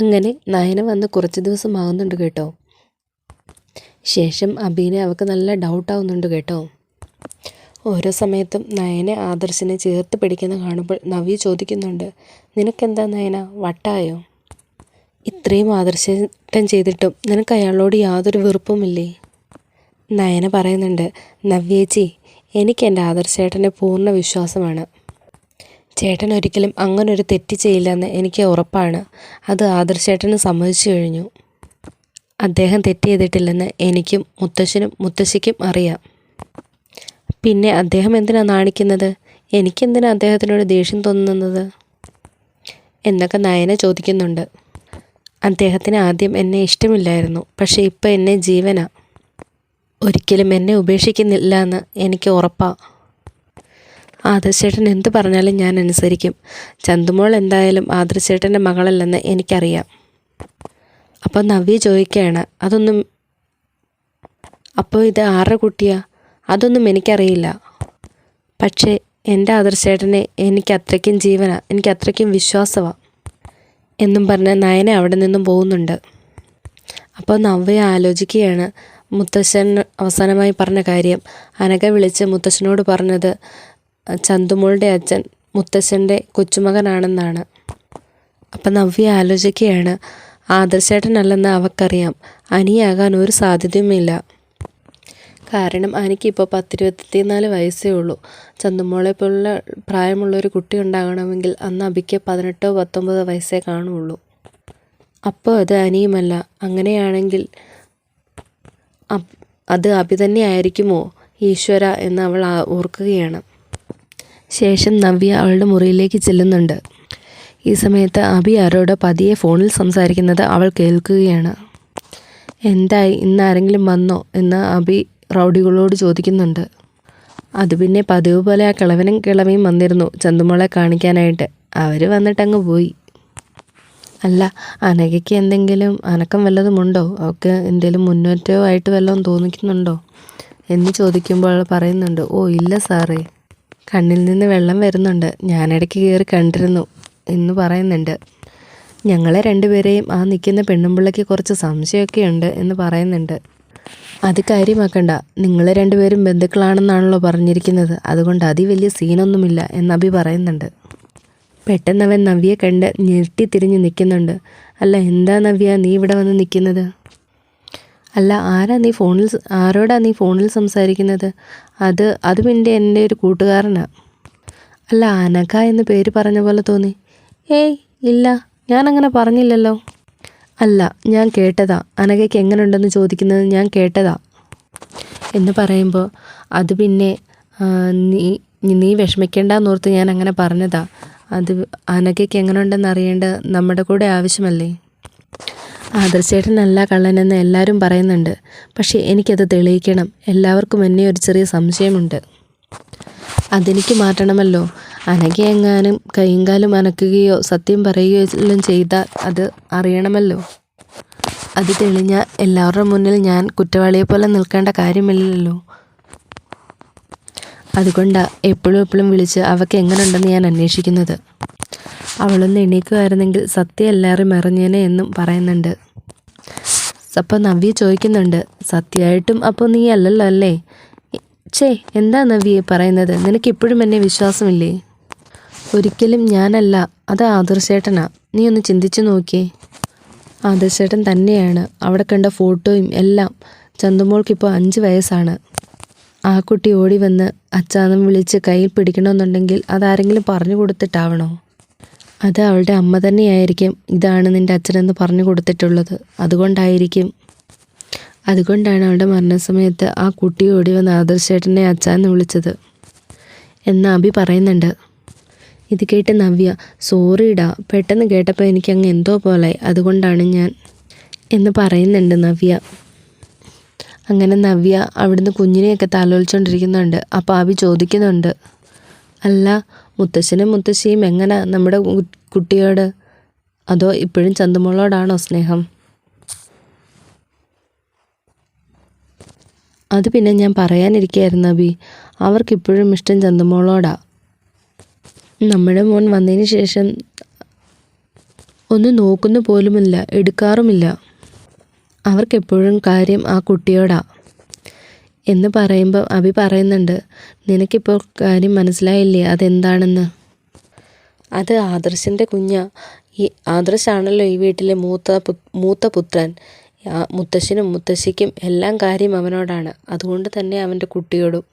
അങ്ങനെ നയന വന്ന് കുറച്ച് ദിവസം ആകുന്നുണ്ട് കേട്ടോ. ശേഷം അബീനെ അവൾക്ക് നല്ല ഡൗട്ട് ആവുന്നുണ്ട് കേട്ടോ. ഓരോ സമയത്തും നയനെ ആദർശിനെ ചേർത്ത് പിടിക്കുന്ന കാണുമ്പോൾ നവ്യ ചോദിക്കുന്നുണ്ട് നിനക്കെന്താ നയന വട്ടായോ? ഇത്രയും ആദർശം ചെയ്തിട്ടും നിനക്ക് അയാളോട് യാതൊരു വെറുപ്പുമില്ലേ? നയന പറയുന്നുണ്ട് നവ്യേച്ചി എനിക്ക് എന്റെ ആദർശേട്ടനെ പൂർണ വിശ്വാസമാണ്. ചേട്ടൻ ഒരിക്കലും അങ്ങനൊരു തെറ്റ് ചെയ്യില്ലെന്ന് എനിക്ക് ഉറപ്പാണ്. അത് ആദർശേട്ടന് സമ്മതിച്ചു കഴിഞ്ഞു. അദ്ദേഹം തെറ്റ് ചെയ്തിട്ടില്ലെന്ന് എനിക്കും മുത്തശ്ശനും മുത്തശ്ശിക്കും അറിയാം. പിന്നെ അദ്ദേഹം എന്തിനാ നാണിക്കുന്നത്? എനിക്കെന്തിനാ അദ്ദേഹത്തിനോട് ദേഷ്യം തോന്നുന്നത്? എന്നൊക്കെ നയന ചോദിക്കുന്നുണ്ട്. അദ്ദേഹത്തിന് ആദ്യം എന്നെ ഇഷ്ടമില്ലായിരുന്നു. പക്ഷേ ഇപ്പം എന്നെ ജീവന. ഒരിക്കലും എന്നെ ഉപേക്ഷിക്കുന്നില്ല എന്ന് എനിക്ക് ഉറപ്പാണ് ആദർശേട്ടൻ എന്ത് പറഞ്ഞാലും ഞാൻ അനുസരിക്കും. ചന്തുമോൾ എന്തായാലും ആദർശേട്ടന്റെ മകളല്ലെന്ന് എനിക്കറിയാം. അപ്പോൾ നവ്യ ചോദിക്കുകയാണ് അതൊന്നും അപ്പോൾ ഇത് ആരുടെ കുട്ടിയാ? അതൊന്നും എനിക്കറിയില്ല. പക്ഷേ എന്റെ ആദർശേട്ടനെ എനിക്ക് അത്രയ്ക്കും ജീവന എനിക്ക് അത്രയ്ക്കും വിശ്വാസമാണ് എന്നും പറഞ്ഞ് നയനെ അവിടെ നിന്നും പോകുന്നുണ്ട്. അപ്പോൾ നവ്യ ആലോചിക്കുകയാണ് മുത്തശ്ശൻ അവസാനമായി പറഞ്ഞ കാര്യം അനക വിളിച്ച് മുത്തശ്ശനോട് പറഞ്ഞത് ചന്തുമോളുടെ അച്ഛൻ മുത്തശ്ശന്റെ കൊച്ചുമകനാണെന്നാണ്. അപ്പം നവ്യ ആലോചിക്കുകയാണ് ആദർശേട്ടനല്ലെന്ന് അവക്കറിയാം അനിയാകാൻ ഒരു സാധ്യതയുമില്ല. കാരണം എനിക്കിപ്പോൾ പത്തിരുപത്തിനാല് വയസ്സേ ഉള്ളൂ. ചന്തുമോളെ പോലുള്ള പ്രായമുള്ള ഒരു കുട്ടി ഉണ്ടാകണമെങ്കിൽ അന്ന് അബിക്ക് പതിനെട്ടോ പത്തൊമ്പതോ വയസ്സേ കാണുള്ളൂ. അപ്പോൾ അത് അനിയുമല്ല. അങ്ങനെയാണെങ്കിൽ അത് അബി തന്നെ ആയിരിക്കുമോ ഈശ്വര എന്ന് അവൾ ഓർക്കുകയാണ്. ശേഷം നവ്യ അവളുടെ മുറിയിലേക്ക് ചെല്ലുന്നുണ്ട്. ഈ സമയത്ത് അബി ആരോട് പതിയെ ഫോണിൽ സംസാരിക്കുന്നത് അവൾ കേൾക്കുകയാണ്. എന്തായി ഇന്ന് ആരെങ്കിലും വന്നോ എന്ന് അബി റൗഡികളോട് ചോദിക്കുന്നുണ്ട്. അത് പിന്നെ പതിവ് പോലെ ആ കിളവനും കിളവയും വന്നിരുന്നു ചന്തുമോളെ കാണിക്കാനായിട്ട്. അവർ വന്നിട്ടങ്ങ് പോയി. അല്ല അനകയ്ക്ക് എന്തെങ്കിലും അനക്കം വല്ലതുമുണ്ടോ അവൾക്ക് എന്തെങ്കിലും മുന്നേറ്റമായിട്ട് വല്ലതും തോന്നിക്കുന്നുണ്ടോ? എന്ന് ചോദിക്കുമ്പോൾ പറയുന്നുണ്ട് ഓ ഇല്ല സാറേ. കണ്ണിൽ നിന്ന് വെള്ളം വരുന്നുണ്ട്. ഞാനിടയ്ക്ക് കയറി കണ്ടിരുന്നു എന്ന് പറയുന്നുണ്ട്. ഞങ്ങളെ രണ്ടുപേരെയും ആ നിൽക്കുന്ന പെണ്ണുമ്പിള്ളയ്ക്ക് കുറച്ച് സംശയമൊക്കെ ഉണ്ട് എന്ന് പറയുന്നുണ്ട്. അത് കാര്യമാക്കണ്ട. നിങ്ങൾ രണ്ടുപേരും ബന്ധുക്കളാണെന്നാണല്ലോ പറഞ്ഞിരിക്കുന്നത്. അതുകൊണ്ട് അതി വലിയ സീനൊന്നുമില്ല എന്ന് അഭി പറയുന്നുണ്ട്. പെട്ടെന്ന് അവൻ നവ്യെ കണ്ട് ഞെട്ടി തിരിഞ്ഞ് നിൽക്കുന്നുണ്ട്. അല്ല എന്താ നവ്യ? നീ ഇവിടെ വന്ന് നിൽക്കുന്നത്? അല്ല ആരാ നീ ഫോണിൽ ആരോടാ നീ ഫോണിൽ സംസാരിക്കുന്നത്? അത് അത് പിന്നെ എന്റെ ഒരു കൂട്ടുകാരനാണ് അല്ല അനഘ എന്ന് പേര് പറഞ്ഞ പോലെ തോന്നി. ഏയ് ഇല്ല ഞാൻ അങ്ങനെ പറഞ്ഞില്ലല്ലോ. അല്ല ഞാൻ കേട്ടതാ. അനഘയ്ക്ക് എങ്ങനെയുണ്ടെന്ന് ചോദിക്കുന്നത് ഞാൻ കേട്ടതാ. എന്ന് പറയുമ്പോൾ അത് പിന്നെ നീ നീ വിഷമിക്കേണ്ടെന്നോർത്ത് ഞാൻ അങ്ങനെ പറഞ്ഞതാ. അത് അനഘയ്ക്ക് എങ്ങനെയുണ്ടെന്ന് അറിയേണ്ടത് നമ്മുടെ കൂടെ ആവശ്യമല്ലേ? ആദർശേട്ടനല്ല കള്ളനെന്ന് എല്ലാവരും പറയുന്നുണ്ട്. പക്ഷേ എനിക്കത് തെളിയിക്കണം. എല്ലാവർക്കും എന്നെ ഒരു ചെറിയ സംശയമുണ്ട്. അതെനിക്ക് മാറ്റണമല്ലോ. അനകയെങ്ങാനും കൈയും അനക്കുകയോ സത്യം പറയുകയോ എല്ലാം ചെയ്താൽ അത് അറിയണമല്ലോ. അത് തെളിഞ്ഞ എല്ലാവരുടെ മുന്നിൽ ഞാൻ കുറ്റവാളിയെ പോലെ നിൽക്കേണ്ട കാര്യമില്ലല്ലോ. അതുകൊണ്ടാണ് എപ്പോഴും എപ്പോഴും വിളിച്ച് അവക്ക് എങ്ങനെയുണ്ടെന്ന് ഞാൻ അന്വേഷിക്കുന്നത്. അവളൊന്ന് എണീക്കുമായിരുന്നെങ്കിൽ സത്യ എല്ലാവരും എറിഞ്ഞേനെ എന്നും പറയുന്നുണ്ട്. അപ്പോൾ നവ്യ ചോദിക്കുന്നുണ്ട് സത്യമായിട്ടും അപ്പോൾ നീ അല്ലല്ലോ അല്ലേ? ചേ എന്താ നവ്യെ പറയുന്നത്? നിനക്ക് ഇപ്പോഴും എന്നെ വിശ്വാസമില്ലേ? ഒരിക്കലും ഞാനല്ല അത് ആദർശേട്ടനാ. നീ ഒന്ന് ചിന്തിച്ചു നോക്കിയേ. ആദർശേട്ടൻ തന്നെയാണ്. അവിടെ കണ്ട ഫോട്ടോയും എല്ലാം ചന്തുമോൾക്കിപ്പോൾ അഞ്ച് വയസ്സാണ്. ആ കുട്ടി ഓടി വന്ന് അച്ചാന്നും വിളിച്ച് കയ്യിൽ പിടിക്കണമെന്നുണ്ടെങ്കിൽ അതാരെങ്കിലും പറഞ്ഞു കൊടുത്തിട്ടാവണോ? അത് അവളുടെ അമ്മ തന്നെയായിരിക്കും ഇതാണ് നിന്റെ അച്ഛനെന്ന് പറഞ്ഞു കൊടുത്തിട്ടുള്ളത്. അതുകൊണ്ടായിരിക്കും. അതുകൊണ്ടാണ് അവളുടെ മരണസമയത്ത് ആ കുട്ടി ഓടി വന്ന് ആദർശേട്ടനെ അച്ഛാന്ന് വിളിച്ചത്. എന്ന് അഭി പറയുന്നുണ്ട്. ഇത് കേട്ട് നവ്യ സോറിടാ പെട്ടെന്ന് കേട്ടപ്പോൾ എനിക്ക് അങ്ങ് എന്തോ പോലെ അതുകൊണ്ടാണ് ഞാൻ എന്ന് പറയുന്നുണ്ട് നവ്യ. അങ്ങനെ നവ്യ അവിടുന്ന് കുഞ്ഞിനെയൊക്കെ താലോലിച്ചുകൊണ്ടിരിക്കുന്നുണ്ട് അപ്പോൾ അഭി ചോദിക്കുന്നുണ്ട്. അല്ല മുത്തശ്ശനും മുത്തശ്ശിയും എങ്ങനെ? നമ്മുടെ കുട്ടിയോട്? അതോ ഇപ്പോഴും ചന്തുമോളോടാണോ സ്നേഹം? അത് പിന്നെ ഞാൻ പറയാനിരിക്കുകയായിരുന്നു അബി. അവർക്കിപ്പോഴും ഇഷ്ടം ചന്തുമോളോടാ. നമ്മുടെ മോൻ വന്നതിന് ശേഷം ഒന്ന് നോക്കുന്നു പോലുമില്ല എടുക്കാറുമില്ല. അവർക്കെപ്പോഴും കാര്യം ആ കുട്ടിയോടാ. എന്ന് പറയുമ്പോൾ അഭി പറയുന്നുണ്ട് നിനക്കിപ്പോൾ കാര്യം മനസ്സിലായില്ലേ? അതെന്താണെന്ന്? അത് ആദർശിന്റെ കുഞ്ഞാ. ഈ ആദർശാണല്ലോ ഈ വീട്ടിലെ മൂത്ത മൂത്ത പുത്രൻ. മുത്തശ്ശനും മുത്തശ്ശിക്കും എല്ലാം കാര്യം അവനോടാണ്. അതുകൊണ്ട് തന്നെ അവന്റെ കുട്ടിയോടും.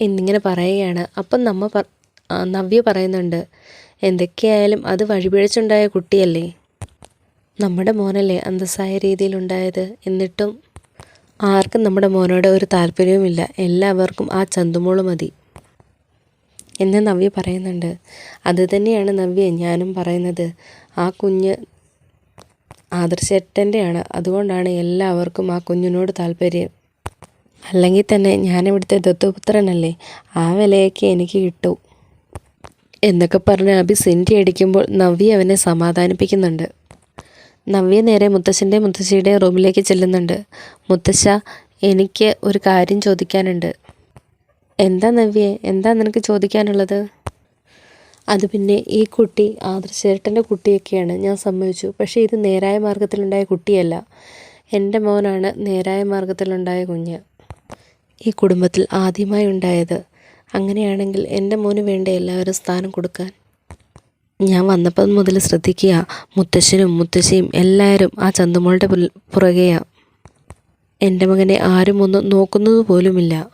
എന്നിങ്ങനെ പറയുകയാണ്. അപ്പം നമ്മ നവ്യ പറയുന്നുണ്ട് എന്തൊക്കെയായാലും അത് വഴിപിഴച്ചുണ്ടായ കുട്ടിയല്ലേ? നമ്മുടെ മോനല്ലേ അന്തസ്സായ രീതിയിലുണ്ടായത് എന്നിട്ടും ആർക്കും നമ്മുടെ മോനോട് ഒരു താല്പര്യവുമില്ല. എല്ലാവർക്കും ആ ചന്തുമോൾ മതി. എന്ന് നവ്യ പറയുന്നുണ്ട്. അത് തന്നെയാണ് നവ്യ ഞാനും പറയുന്നത്. ആ കുഞ്ഞ് ആദർശേട്ടന്റെയാണ്. അതുകൊണ്ടാണ് എല്ലാവർക്കും ആ കുഞ്ഞിനോട് താല്പര്യം. അല്ലെങ്കിൽ തന്നെ ഞാനിവിടുത്തെ ദത്തുപുത്രനല്ലേ? ആ വിലയൊക്കെ എനിക്ക് കിട്ടൂ. എന്നൊക്കെ പറഞ്ഞ് അഭി സെന്റി അടിക്കുമ്പോൾ നവ്യ അവനെ സമാധാനിപ്പിക്കുന്നുണ്ട്. നവ്യ നേരെ മുത്തശ്ശന്റെ മുത്തശ്ശിയുടെ റൂമിലേക്ക് ചെല്ലുന്നുണ്ട്. മുത്തശ്ശ എനിക്ക് ഒരു കാര്യം ചോദിക്കാനുണ്ട്. എന്താ നവ്യെ? എന്താ നിനക്ക് ചോദിക്കാനുള്ളത്? അത് പിന്നെ ഈ കുട്ടി ആദർശേട്ടന്റെ കുട്ടിയൊക്കെയാണ്. ഞാൻ സമ്മതിച്ചു. പക്ഷേ ഇത് നേരായ മാർഗത്തിലുണ്ടായ കുട്ടിയല്ല. എന്റെ മോനാണ് നേരായ മാർഗത്തിലുണ്ടായ കുഞ്ഞ്. ഈ കുടുംബത്തിൽ ആദ്യമായി ഉണ്ടായത്. അങ്ങനെയാണെങ്കിൽ എന്റെ മോന് വേണ്ട എല്ലാവരും സ്ഥാനം കൊടുക്കാൻ. ഞാൻ വന്നപ്പം മുതൽ ശ്രദ്ധിക്കുക. മുത്തശ്ശനും മുത്തശ്ശിയും എല്ലാവരും ആ ചന്തുമോളുടെ പുറകെയാണ് എന്റെ മകനെ ആരും ഒന്നും നോക്കുന്നത് പോലുമില്ല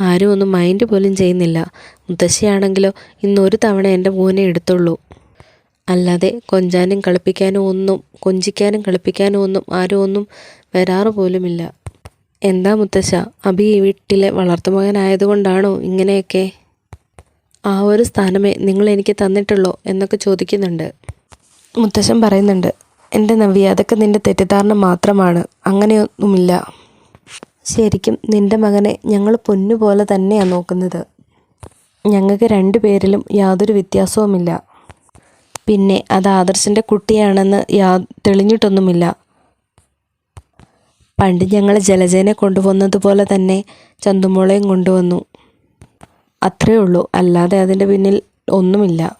ആരും ഒന്നും മൈൻഡ് പോലും ചെയ്യുന്നില്ല. മുത്തശ്ശിയാണെങ്കിലോ ഇന്ന് ഒരു തവണ എന്റെ മോനെ എടുത്തുള്ളൂ. അല്ലാതെ കൊഞ്ചാനും കളിപ്പിക്കാനും ഒന്നും കൊഞ്ചിക്കാനും കളിപ്പിക്കാനും ഒന്നും ആരും ഒന്നും വരാറ് പോലുമില്ല. എന്താ മുത്തശ്ശ? അഭി ഈ വീട്ടിലെ വളർത്തുമകനായതുകൊണ്ടാണോ ഇങ്ങനെയൊക്കെ? ആ ഒരു സ്ഥാനമേ നിങ്ങൾ എനിക്ക് തന്നിട്ടുള്ളോ എന്നൊക്കെ ചോദിക്കുന്നുണ്ട്. മുത്തശ്ശൻ പറയുന്നുണ്ട് എന്റെ നവ്യ അതൊക്കെ നിന്റെ തെറ്റിദ്ധാരണ മാത്രമാണ്. അങ്ങനെയൊന്നുമില്ല. ശരിക്കും നിന്റെ മകനെ ഞങ്ങൾ പൊന്നുപോലെ തന്നെയാണ് നോക്കുന്നത്. ഞങ്ങൾക്ക് രണ്ടു പേരിലും യാതൊരു വ്യത്യാസവുമില്ല. പിന്നെ അത് ആദർശിന്റെ കുട്ടിയാണെന്ന് യാ തെളിഞ്ഞിട്ടൊന്നുമില്ല. പണ്ട് ഞങ്ങൾ ജലജനെ കൊണ്ടുവന്നതുപോലെ തന്നെ ചന്തുമോളെയും കൊണ്ടുവന്നു. അത്രയേ ഉള്ളൂ. അല്ലാതെ അതിന്റെ പിന്നിൽ ഒന്നുമില്ല.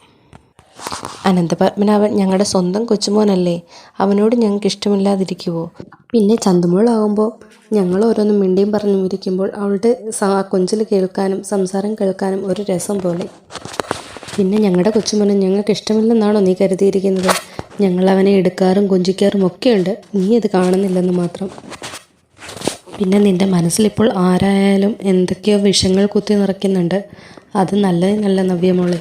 അനന്തപത്മനാഭൻ ഞങ്ങളുടെ സ്വന്തം കൊച്ചുമോനല്ലേ? അവനോട് ഞങ്ങൾക്ക് ഇഷ്ടമില്ലാതിരിക്കുവോ പിന്നെ ചന്തുമോളാകുമ്പോൾ ഞങ്ങൾ ഓരോന്നും മിണ്ടിയും പറഞ്ഞും ഇരിക്കുമ്പോൾ അവളുടെ ആ കൊഞ്ചിൽ കേൾക്കാനും സംസാരം കേൾക്കാനും ഒരു രസം പോലെ. പിന്നെ ഞങ്ങളുടെ കൊച്ചുമോനെ ഞങ്ങൾക്ക് ഇഷ്ടമില്ലെന്നാണോ നീ കരുതിയിരിക്കുന്നത്? ഞങ്ങൾ അവനെ എടുക്കാറും കൊഞ്ചിക്കാറും ഒക്കെയുണ്ട്. നീ അത് കാണുന്നില്ലെന്ന് മാത്രം. പിന്നെ നിന്റെ മനസ്സിലിപ്പോൾ ആരായാലും എന്തൊക്കെയോ വിഷങ്ങൾ കുത്തി നിറയ്ക്കുന്നുണ്ട്. അത് നല്ലതിനല്ല നവ്യമോളെ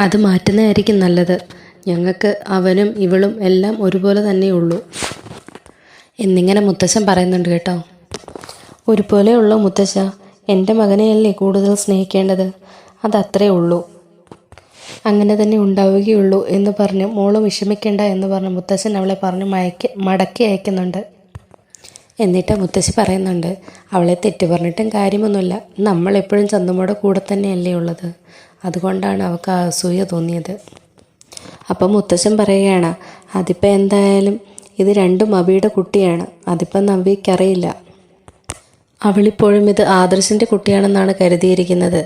അത് മാറ്റുന്നതായിരിക്കും നല്ലത്. ഞങ്ങൾക്ക് അവനും ഇവളും എല്ലാം ഒരുപോലെ തന്നെയുള്ളൂ. എന്നിങ്ങനെ മുത്തശ്ശൻ പറയുന്നുണ്ട് കേട്ടോ. ഒരുപോലെ ഉള്ളൂ മുത്തശ്ശ എന്റെ മകനെയല്ലേ കൂടുതൽ സ്നേഹിക്കേണ്ടത്? അതത്രേ ഉള്ളൂ. അങ്ങനെ തന്നെ ഉണ്ടാവുകയുള്ളൂ എന്ന് പറഞ്ഞ് മോൾ വിഷമിക്കേണ്ട എന്ന് പറഞ്ഞ് മുത്തശ്ശൻ അവളെ പറഞ്ഞ് മയക്കി മടക്കി അയക്കുന്നുണ്ട്. എന്നിട്ട് മുത്തശ്ശി പറയുന്നുണ്ട് അവളെ തെറ്റു പറഞ്ഞിട്ടും കാര്യമൊന്നുമില്ല. നമ്മളെപ്പോഴും ചന്തമ്മയുടെ കൂടെ തന്നെയല്ലേ ഉള്ളത്. അതുകൊണ്ടാണ് അവൾക്ക് അസൂയ തോന്നിയത്. അപ്പം മുത്തശ്ശൻ പറയുകയാണ് അതിപ്പോൾ എന്തായാലും ഇത് രണ്ടും അബിയുടെ കുട്ടിയാണ്. അതിപ്പം നവ്യക്കറിയില്ല അവളിപ്പോഴും ഇത് ആദർശിന്റെ കുട്ടിയാണെന്നാണ് കരുതിയിരിക്കുന്നത്.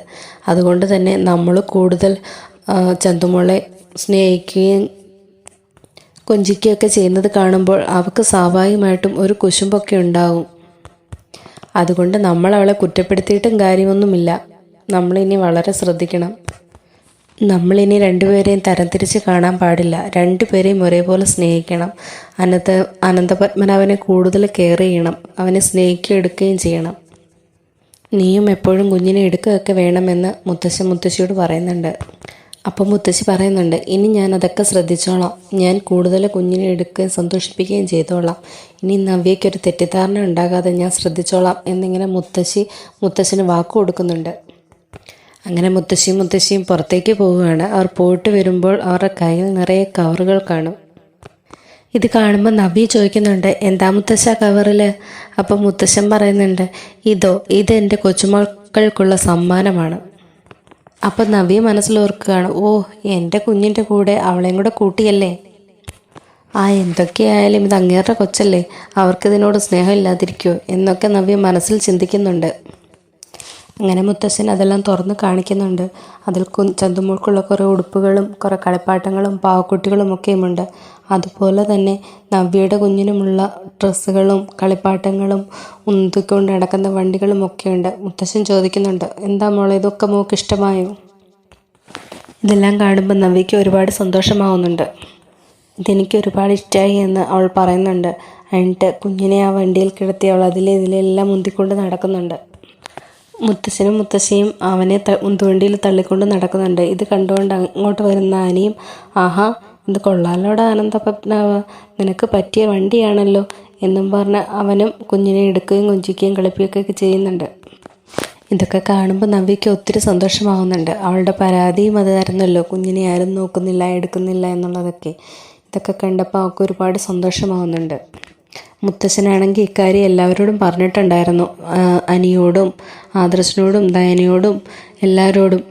അതുകൊണ്ട് തന്നെ നമ്മൾ കൂടുതൽ ചന്തുമോളെ സ്നേഹിക്കുകയും കൊഞ്ചിക്കുകയൊക്കെ ചെയ്യുന്നത് കാണുമ്പോൾ അവൾക്ക് സ്വാഭാവികമായിട്ടും ഒരു കുശുമ്പൊക്കെ ഉണ്ടാകും അതുകൊണ്ട് നമ്മൾ അവളെ കുറ്റപ്പെടുത്തിയിട്ടും കാര്യമൊന്നുമില്ല. നമ്മളിനി വളരെ ശ്രദ്ധിക്കണം. നമ്മളിനി രണ്ടുപേരെയും തരംതിരിച്ച് കാണാൻ പാടില്ല. രണ്ടുപേരെയും ഒരേപോലെ സ്നേഹിക്കണം. അനന്ത അനന്തപത്മനാഭനെ കൂടുതൽ കെയർ ചെയ്യണം. അവനെ സ്നേഹിക്കുകയും ചെയ്യണം. നീയും എപ്പോഴും കുഞ്ഞിനെ എടുക്കുകയൊക്കെ വേണമെന്ന് മുത്തശ്ശൻ മുത്തശ്ശിയോട് പറയുന്നുണ്ട്. അപ്പം മുത്തശ്ശി പറയുന്നുണ്ട് ഇനി ഞാൻ അതൊക്കെ ശ്രദ്ധിച്ചോളാം. ഞാൻ കൂടുതൽ കുഞ്ഞിനെ എടുക്കുകയും സന്തോഷിപ്പിക്കുകയും ചെയ്തോളാം. ഇനി നവ്യയ്ക്കൊരു തെറ്റിദ്ധാരണ ഉണ്ടാകാതെ ഞാൻ ശ്രദ്ധിച്ചോളാം എന്നിങ്ങനെ മുത്തശ്ശി മുത്തശ്ശന് വാക്ക് കൊടുക്കുന്നുണ്ട്. അങ്ങനെ മുത്തശ്ശിയും മുത്തശ്ശിയും പുറത്തേക്ക് പോവുകയാണ്. അവർ പോയിട്ട് വരുമ്പോൾ അവരുടെ കയ്യിൽ നിറയെ കവറുകൾ കാണും. ഇത് കാണുമ്പോൾ നബി ചോദിക്കുന്നുണ്ട് എന്താ മുത്തശ്ശ കവറിൽ അപ്പം മുത്തശ്ശൻ പറയുന്നുണ്ട് ഇതോ ഇത് എന്റെ കൊച്ചുമക്കൾക്കുള്ള സമ്മാനമാണ്. അപ്പം നബി മനസ്സിലോർക്കുകയാണ് ഓ എന്റെ കുഞ്ഞിന്റെ കൂടെ അവളെയും കൂടെ കൂട്ടിയല്ലേ? ആ എന്തൊക്കെയായാലും ഇത് അങ്ങേരുടെ കൊച്ചല്ലേ. അവർക്കിതിനോട് സ്നേഹമില്ലാതിരിക്കുമോ എന്നൊക്കെ നവ്യ മനസ്സിൽ ചിന്തിക്കുന്നുണ്ട്. അങ്ങനെ മുത്തശ്ശൻ അതെല്ലാം തുറന്ന് കാണിക്കുന്നുണ്ട്. അതിൽ കു ചന്തുമോൾക്കുള്ള കുറേ ഉടുപ്പുകളും കുറേ കളിപ്പാട്ടങ്ങളും പാവക്കുട്ടികളും ഒക്കെയുമുണ്ട്. അതുപോലെ തന്നെ നവ്യയുടെ കുഞ്ഞിനുമുള്ള ഡ്രസ്സുകളും കളിപ്പാട്ടങ്ങളും ഉന്തിക്കൊണ്ട് നടക്കുന്ന വണ്ടികളും ഒക്കെയുണ്ട്. മുത്തശ്ശൻ ചോദിക്കുന്നുണ്ട് എന്താ മോളെ ഇതൊക്കെ മോക്ക് ഇഷ്ടമായോ? ഇതെല്ലാം കാണുമ്പോൾ നവ്യയ്ക്ക് ഒരുപാട് സന്തോഷമാവുന്നുണ്ട്. ഇതെനിക്ക് ഒരുപാട് ഇഷ്ടമായി എന്ന് അവൾ പറയുന്നുണ്ട്. എന്നിട്ട് കുഞ്ഞിനെ ആ വണ്ടിയിൽ കിടത്തി അവൾ അതിലെ ഇതിലെല്ലാം മുന്തിക്കൊണ്ട് നടക്കുന്നുണ്ട്. മുത്തശ്ശനും മുത്തശ്ശിയും അവനെ ഉന്തുവണ്ടിയിൽ തള്ളിക്കൊണ്ട് നടക്കുന്നുണ്ട്. ഇത് കണ്ടുകൊണ്ട് അങ്ങോട്ട് വരുന്ന ആനയും ആഹാ ഇത് കൊള്ളാലോടെ ആനന്ദപത്നാവ് നിനക്ക് പറ്റിയ വണ്ടിയാണല്ലോ എന്നും പറഞ്ഞ് അവനും കുഞ്ഞിനെ എടുക്കുകയും കൊഞ്ചിക്കുകയും കളിപ്പിക്കുകയൊക്കെ ചെയ്യുന്നുണ്ട്. ഇതൊക്കെ കാണുമ്പോൾ നവ്യയ്ക്ക് ഒത്തിരി സന്തോഷമാവുന്നുണ്ട്. അവളുടെ പരാതിയും അതായിരുന്നല്ലോ കുഞ്ഞിനെ ആരും നോക്കുന്നില്ല എടുക്കുന്നില്ല എന്നുള്ളതൊക്കെ. ഇതൊക്കെ കണ്ടപ്പോൾ അവൾക്ക് ഒരുപാട് സന്തോഷമാവുന്നുണ്ട്. മുത്തശ്ശനാണെങ്കിൽ ഇക്കാര്യം എല്ലാവരോടും പറഞ്ഞിട്ടുണ്ടായിരുന്നു. അനിയോടും ആദർശനോടും ദയനയോടും എല്ലാവരോടും